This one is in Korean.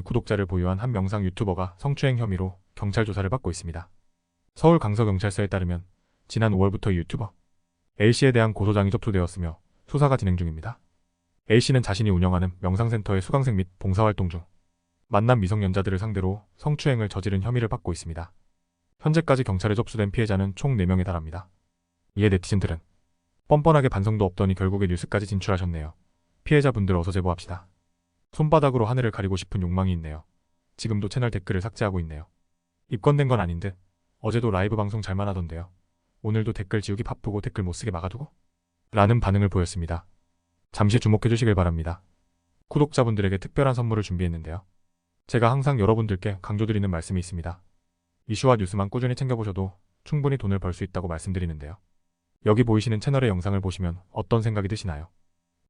구독자를 보유한 한 명상 유튜버가 성추행 혐의로 경찰 조사를 받고 있습니다. 서울 강서경찰서에 따르면 지난 5월부터 이 유튜버 A씨에 대한 고소장이 접수되었으며 수사가 진행 중입니다. A씨는 자신이 운영하는 명상센터의 수강생 및 봉사활동 중 만난 미성년자들을 상대로 성추행을 저지른 혐의를 받고 있습니다. 현재까지 경찰에 접수된 피해자는 총 4명에 달합니다. 이에 네티즌들은 뻔뻔하게 반성도 없더니 결국에 뉴스까지 진출하셨네요. 피해자분들 어서 제보합시다. 손바닥으로 하늘을 가리고 싶은 욕망이 있네요. 지금도 채널 댓글을 삭제하고 있네요. 입건된 건 아닌 듯 어제도 라이브 방송 잘만 하던데요. 오늘도 댓글 지우기 바쁘고 댓글 못 쓰게 막아두고? 라는 반응을 보였습니다. 잠시 주목해 주시길 바랍니다. 구독자분들에게 특별한 선물을 준비했는데요. 제가 항상 여러분들께 강조드리는 말씀이 있습니다. 이슈와 뉴스만 꾸준히 챙겨보셔도 충분히 돈을 벌 수 있다고 말씀드리는데요. 여기 보이시는 채널의 영상을 보시면 어떤 생각이 드시나요?